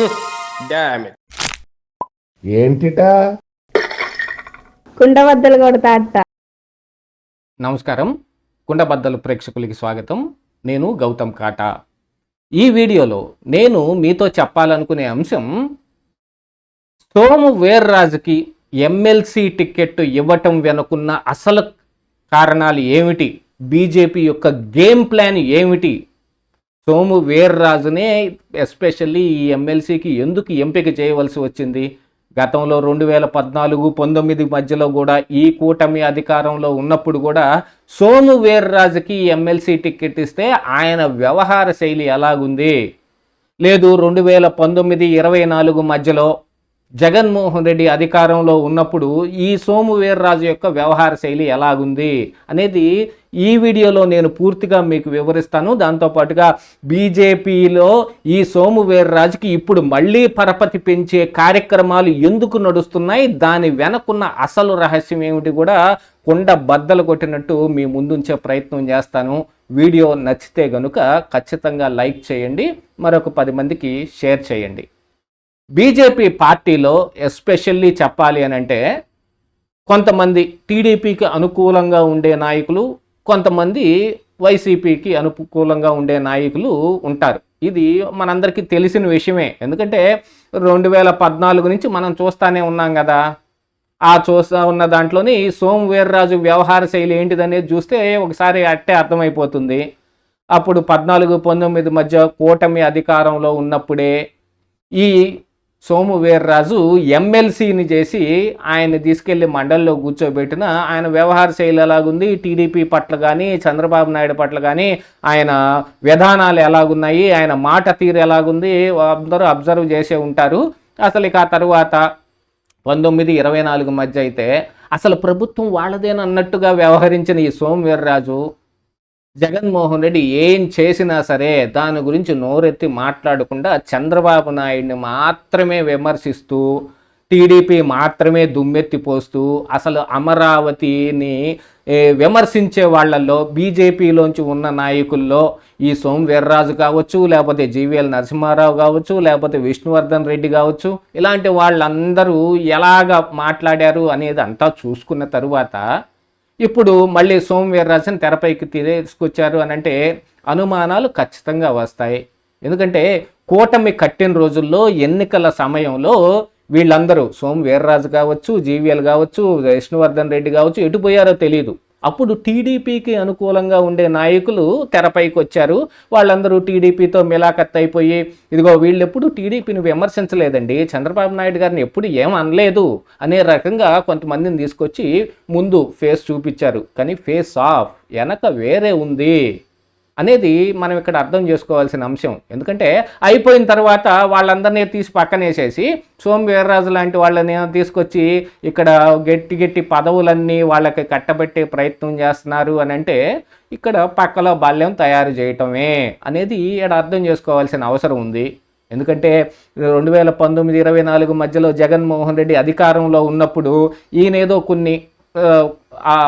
ఏంటిట? కుండబద్దలు కొడతా నమస్కారం. కుండబద్దలు ప్రేక్షకులకి స్వాగతం. నేను గౌతమ్ కాటా. ఈ వీడియోలో నేను మీతో చెప్పాలనుకునే అంశం సోము వీర్రాజుకి ఎమ్మెల్సీ టికెట్ ఇవ్వటం వెనుకున్న అసలు కారణాలు ఏమిటి? బీజేపీ యొక్క గేమ్ ప్లాన్ ఏమిటి? సోము వీర్రాజునే ఎస్పెషల్లీ ఈ ఎమ్మెల్సీకి ఎందుకు ఎంపిక చేయవలసి వచ్చింది? గతంలో రెండు వేల పద్నాలుగు పంతొమ్మిది మధ్యలో కూడా ఈ కూటమి అధికారంలో ఉన్నప్పుడు కూడా సోము వీర్రాజుకి ఎమ్మెల్సీ టికెట్ ఇస్తే ఆయన వ్యవహార శైలి ఎలాగుంది? లేదు రెండు వేల పంతొమ్మిది ఇరవై నాలుగు మధ్యలో జగన్మోహన్ రెడ్డి అధికారంలో ఉన్నప్పుడు ఈ సోము వీర్రాజు యొక్క వ్యవహార శైలి ఎలాగుంది అనేది ఈ వీడియోలో నేను పూర్తిగా మీకు వివరిస్తాను. దాంతోపాటుగా బీజేపీలో ఈ సోము వీర్రాజుకి ఇప్పుడు మళ్ళీ పరపతి పెంచే కార్యక్రమాలు ఎందుకు నడుస్తున్నాయి? దాని వెనకున్న అసలు రహస్యం ఏమిటి కూడా కొండ బద్దలు కొట్టినట్టు మీ ముందుంచే ప్రయత్నం చేస్తాను. వీడియో నచ్చితే గనుక ఖచ్చితంగా లైక్ చేయండి. మరొక పది మందికి షేర్ చేయండి. బీజేపీ పార్టీలో ఎస్పెషల్లీ చెప్పాలి అని అంటే కొంతమంది టీడీపీకి అనుకూలంగా ఉండే నాయకులు కొంతమంది వైసీపీకి అనుకూలంగా ఉండే నాయకులు ఉంటారు. ఇది మనందరికీ తెలిసిన విషయమే. ఎందుకంటే రెండు వేల పద్నాలుగు నుంచి మనం చూస్తానే ఉన్నాం కదా. ఆ చూస్తా ఉన్న దాంట్లోని సోము వీర్రాజు వ్యవహార శైలి ఏంటిదనేది చూస్తే ఒకసారి అట్టే అర్థమైపోతుంది. అప్పుడు పద్నాలుగు పంతొమ్మిది మధ్య కూటమి అధికారంలో ఉన్నప్పుడే ఈ సోము వీర్రాజు ఎమ్మెల్సీని చేసి ఆయన తీసుకెళ్ళి మండలిలో కూర్చోబెట్టిన ఆయన వ్యవహార శైలి ఎలాగుంది? టీడీపీ పట్ల కానీ చంద్రబాబు నాయుడు పట్ల కానీ ఆయన విధానాలు ఎలాగున్నాయి? ఆయన మాట తీరు ఎలాగుంది? అందరూ అబ్జర్వ్ చేసే ఉంటారు. అసలు ఇక ఆ తరువాత పంతొమ్మిది ఇరవై నాలుగు మధ్య అయితే అసలు ప్రభుత్వం వాళ్ళదేనన్నట్టుగా వ్యవహరించిన ఈ సోము వీర్రాజు జగన్మోహన్ రెడ్డి ఏం చేసినా సరే దాని గురించి నోరెత్తి మాట్లాడకుండా చంద్రబాబు నాయుడిని మాత్రమే విమర్శిస్తూ టీడీపీ మాత్రమే దుమ్మెత్తిపోస్తూ అసలు అమరావతిని విమర్శించే వాళ్ళల్లో బీజేపీలోంచి ఉన్న నాయకుల్లో ఈ సోము వీర్రాజు కావచ్చు లేకపోతే జీవీఎల్ నరసింహారావు కావచ్చు లేకపోతే విష్ణువర్ధన్ రెడ్డి కావచ్చు ఇలాంటి వాళ్ళందరూ ఎలాగ మాట్లాడారు అనేది అంతా చూసుకున్న తరువాత ఇప్పుడు మళ్ళీ సోమవీర్రాజుని తెరపైకి తీసుకొచ్చారు అని అంటే అనుమానాలు ఖచ్చితంగా వస్తాయి. ఎందుకంటే కూటమి కట్టిన రోజుల్లో ఎన్నికల సమయంలో వీళ్ళందరూ సోము వీర్రాజు కావచ్చు జీవీఎల్ కావచ్చు విష్ణువర్ధన్ రెడ్డి కావచ్చు ఎటు పోయారో తెలియదు అప్పుడు టీడీపీకి అనుకూలంగా ఉండే నాయకులు తెరపైకి వచ్చారు. వాళ్ళందరూ టీడీపీతో మిలాఖత్ అయిపోయి ఇదిగో వీళ్ళు ఎప్పుడు టీడీపీని విమర్శించలేదండి. చంద్రబాబు నాయుడు గారిని ఎప్పుడు ఏం అనలేదు అనే రకంగా కొంతమందిని తీసుకొచ్చి ముందు ఫేస్ చూపించారు. కానీ ఫేస్ ఆఫ్ వెనక వేరే ఉంది. అనేది మనం ఇక్కడ అర్థం చేసుకోవాల్సిన అంశం. ఎందుకంటే అయిపోయిన తర్వాత వాళ్ళందరినీ తీసి పక్కనేసేసి సోమ వీర్రాజు లాంటి వాళ్ళని తీసుకొచ్చి ఇక్కడ గట్టి గట్టి పదవులన్నీ వాళ్ళకి కట్టబెట్టే ప్రయత్నం చేస్తున్నారు అని అంటే ఇక్కడ పక్కలో బాల్యం తయారు చేయటమే అనేది ఇక్కడ అర్థం చేసుకోవాల్సిన అవసరం ఉంది. ఎందుకంటే రెండు వేల పంతొమ్మిది ఇరవై నాలుగు మధ్యలో జగన్మోహన్ రెడ్డి అధికారంలో ఉన్నప్పుడు ఈయనేదో కొన్ని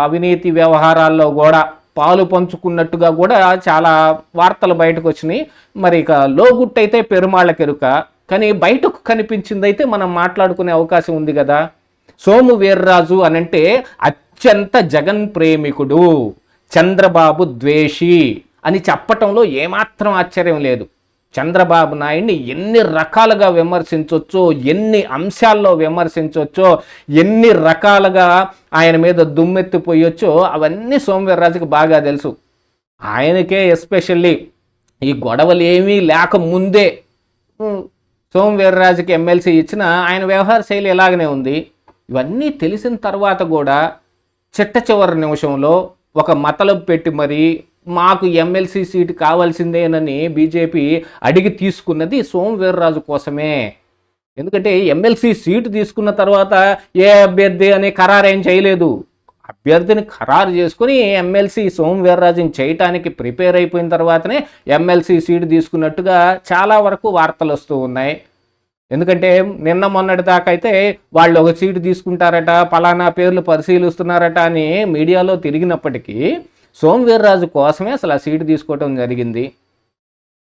అవినీతి వ్యవహారాల్లో కూడా పాలు పంచుకున్నట్టుగా కూడా చాలా వార్తలు బయటకు వచ్చినాయి మరి ఇక లోగుట్టయితే పెరుమాళ్ళకెరుక కానీ బయటకు కనిపించిందైతే మనం మాట్లాడుకునే అవకాశం ఉంది కదా. సోము వీర్రాజు అనంటే అత్యంత జగన్ ప్రేమికుడు చంద్రబాబు ద్వేషి అని చెప్పటంలో ఏమాత్రం ఆశ్చర్యం లేదు. చంద్రబాబు నాయుడిని ఎన్ని రకాలుగా విమర్శించవచ్చో ఎన్ని అంశాల్లో విమర్శించవచ్చో ఎన్ని రకాలుగా ఆయన మీద దుమ్మెత్తిపోయొచ్చో అవన్నీ సోమవీర్రాజుకి బాగా తెలుసు. ఆయనకే ఎస్పెషల్లీ ఈ గొడవలు ఏమీ లేకముందే సోమవీర్రాజుకి ఎమ్మెల్సీ ఇచ్చిన ఆయన వ్యవహార శైలి ఎలాగనే ఉంది. ఇవన్నీ తెలిసిన తర్వాత కూడా చిట్ట చివరి నిమిషంలో ఒక మతలబు పెట్టి మరి మాకు ఎమ్మెల్సీ సీటు కావాల్సిందేనని బీజేపీ అడిగి తీసుకున్నది సోమవీర్రాజు కోసమే. ఎందుకంటే ఎమ్మెల్సీ సీటు తీసుకున్న తర్వాత ఏ అభ్యర్థి అనే ఖరారు ఏం చేయలేదు. అభ్యర్థిని ఖరారు చేసుకుని ఎమ్మెల్సీ సోమవీర్రాజుని చేయటానికి ప్రిపేర్ అయిపోయిన తర్వాతనే ఎమ్మెల్సీ సీటు తీసుకున్నట్టుగా చాలా వరకు వార్తలు వస్తూ ఉన్నాయి. ఎందుకంటే నిన్న మొన్నటి దాకా అయితే వాళ్ళు ఒక సీటు తీసుకుంటారట పలానా పేర్లు పరిశీలిస్తున్నారట అని మీడియాలో తిరిగినప్పటికీ సోమవీర్రాజు కోసమే అసలు ఆ సీటు తీసుకోవటం జరిగింది.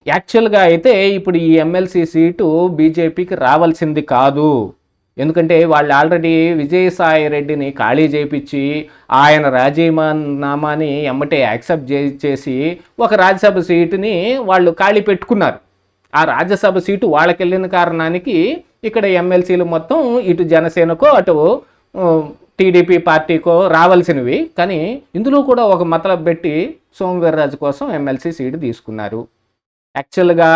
యాక్చువల్గా అయితే ఇప్పుడు ఈ ఎమ్మెల్సీ సీటు బీజేపీకి రావాల్సింది కాదు. ఎందుకంటే వాళ్ళు ఆల్రెడీ విజయసాయి రెడ్డిని ఖాళీ చేయించి ఆయన రాజీనామాని ఎమ్మటే యాక్సెప్ట్ చేసి ఒక రాజ్యసభ సీటుని వాళ్ళు ఖాళీ పెట్టుకున్నారు. ఆ రాజ్యసభ సీటు వాళ్ళకి వెళ్ళిన కారణానికి ఇక్కడ ఎమ్మెల్సీలు మొత్తం ఇటు జనసేనకో అటు టీడీపీ పార్టీకో రావాల్సినవి. కానీ ఇందులో కూడా ఒక మతలబ్ పెట్టి సోమవీర్రాజు కోసం ఎమ్మెల్సీ సీటు తీసుకున్నారు. యాక్చువల్గా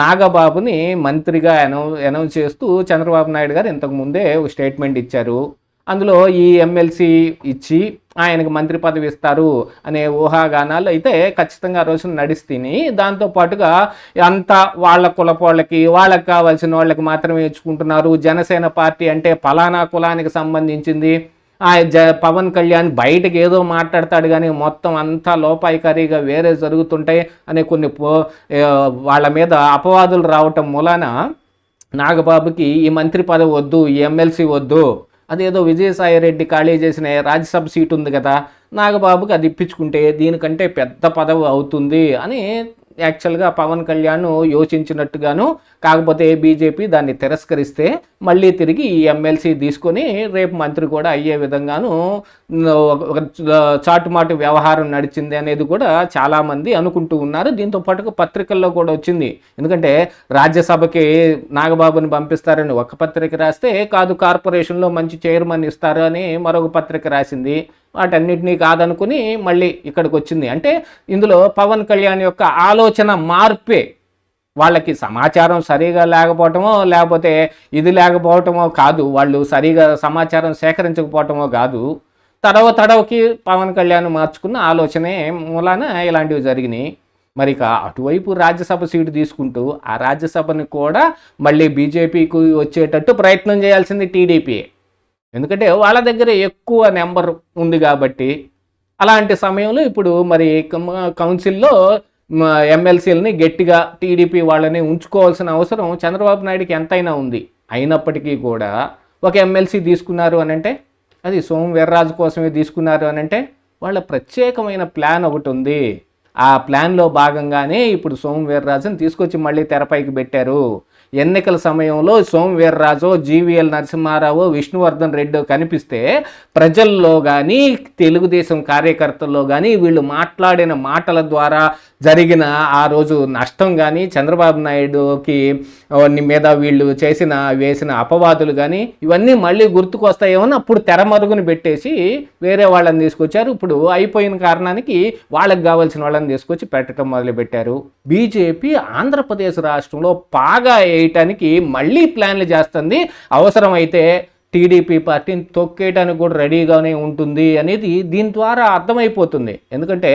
నాగబాబుని మంత్రిగా అనౌ అనౌన్స్ చేస్తూ చంద్రబాబు నాయుడు గారు ఇంతకు ముందే ఒక స్టేట్మెంట్ ఇచ్చారు. అందులో ఈ ఎమ్మెల్సీ ఇచ్చి ఆయనకు మంత్రి పదవి ఇస్తారు అనే ఊహాగానాలు అయితే ఖచ్చితంగా ఆ రోజున నడిస్తేని దాంతో పాటుగా అంతా వాళ్ళ కులపోళ్ళకి వాళ్ళకి కావాల్సిన వాళ్ళకి మాత్రమే ఇచ్చుకుంటున్నారు జనసేన పార్టీ అంటే ఫలానా కులానికి సంబంధించింది. పవన్ కళ్యాణ్ బయటకు ఏదో మాట్లాడతాడు కానీ మొత్తం అంతా లోపాయికారిగా వేరే జరుగుతుంటాయి అనే కొన్ని పో వాళ్ళ మీద అపవాదులు రావటం మూలాన నాగబాబుకి ఈ మంత్రి పదవి వద్దు ఈ ఎమ్మెల్సీ వద్దు. అదేదో విజయసాయి రెడ్డి ఖాళీ చేసిన రాజ్యసభ సీట్ ఉంది కదా నాగబాబుకి అది ఇప్పించుకుంటే దీనికంటే పెద్ద పదవి అవుతుంది అని యాక్చువల్గా పవన్ కళ్యాణ్ యోచించినట్టుగాను కాకపోతే బీజేపీ దాన్ని తిరస్కరిస్తే మళ్ళీ తిరిగి ఈ ఎమ్మెల్సీ తీసుకొని రేపు మంత్రి కూడా అయ్యే విధంగాను ఒక- ఒక చాటుమాటు వ్యవహారం నడిచింది అనేది కూడా చాలామంది అనుకుంటూ ఉన్నారు. దీంతో పాటుగా పత్రికల్లో కూడా వచ్చింది. ఎందుకంటే రాజ్యసభకి నాగబాబుని పంపిస్తారని ఒక పత్రిక రాస్తే కాదు కార్పొరేషన్లో మంచి చైర్మన్ ఇస్తారు అని మరొక పత్రిక రాసింది. వాటన్నిటినీ కాదనుకుని మళ్ళీ ఇక్కడికి వచ్చింది అంటే ఇందులో పవన్ కళ్యాణ్ యొక్క ఆలోచన మార్పే. వాళ్ళకి సమాచారం సరిగా లేకపోవటమో లేకపోతే ఇది లేకపోవటమో కాదు. వాళ్ళు సరిగా సమాచారం సేకరించకపోవటమో కాదు. తడవ తడవకి పవన్ కళ్యాణ్ మార్చుకున్న ఆలోచనే మూలాన ఇలాంటివి జరిగినాయి. మరి అటువైపు రాజ్యసభ సీటు తీసుకుంటూ ఆ రాజ్యసభని కూడా మళ్ళీ బీజేపీకి వచ్చేటట్టు ప్రయత్నం చేయాల్సింది టీడీపీ ఎందుకంటే వాళ్ళ దగ్గర ఎక్కువ నెంబర్ ఉంది కాబట్టి అలాంటి సమయంలో ఇప్పుడు మరి కౌన్సిల్లో ఎమ్మెల్సీలని గట్టిగా టీడీపీ వాళ్ళని ఉంచుకోవాల్సిన అవసరం చంద్రబాబు నాయుడుకి ఎంతైనా ఉంది. అయినప్పటికీ కూడా ఒక ఎమ్మెల్సీ తీసుకున్నారు అని అంటే అది సోమ వీర్రాజు కోసమే తీసుకున్నారు అని అంటే వాళ్ళ ప్రత్యేకమైన ప్లాన్ ఒకటి ఉంది. ఆ ప్లాన్లో భాగంగానే ఇప్పుడు సోమ వీర్రాజుని తీసుకొచ్చి మళ్ళీ తెరపైకి పెట్టారు. ఎన్నికల సమయంలో సోమవీర్రాజో జీవీఎల్ నరసింహారావు విష్ణువర్ధన్ రెడ్డి కనిపిస్తే ప్రజల్లో కానీ తెలుగుదేశం కార్యకర్తల్లో కానీ వీళ్ళు మాట్లాడిన మాటల ద్వారా జరిగిన ఆ రోజు నష్టం కానీ చంద్రబాబు నాయుడుకి మీద వీళ్ళు చేసిన వేసిన అపవాదులు కానీ ఇవన్నీ మళ్ళీ గుర్తుకొస్తాయేమో అప్పుడు తెరమరుగుని పెట్టేసి వేరే వాళ్ళని తీసుకొచ్చారు. ఇప్పుడు అయిపోయిన కారణానికి వాళ్ళకి కావాల్సిన వాళ్ళని తీసుకొచ్చి పెట్టడం మొదలుపెట్టారు. బీజేపీ ఆంధ్రప్రదేశ్ రాష్ట్రంలో పాగా చేయటానికి మళ్ళీ ప్లాన్లు చేస్తుంది. అవసరమైతే టీడీపీ పార్టీని తొక్కేయడానికి కూడా రెడీగానే ఉంటుంది అనేది దీని ద్వారా అర్థమైపోతుంది. ఎందుకంటే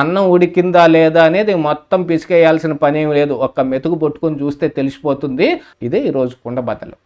అన్నం ఉడికిందా లేదా అనేది మొత్తం పిసికేయాల్సిన పని ఏం లేదు. ఒక్క మెతుకు పట్టుకొని చూస్తే తెలిసిపోతుంది. ఇదే ఈరోజు కుండబద్దలు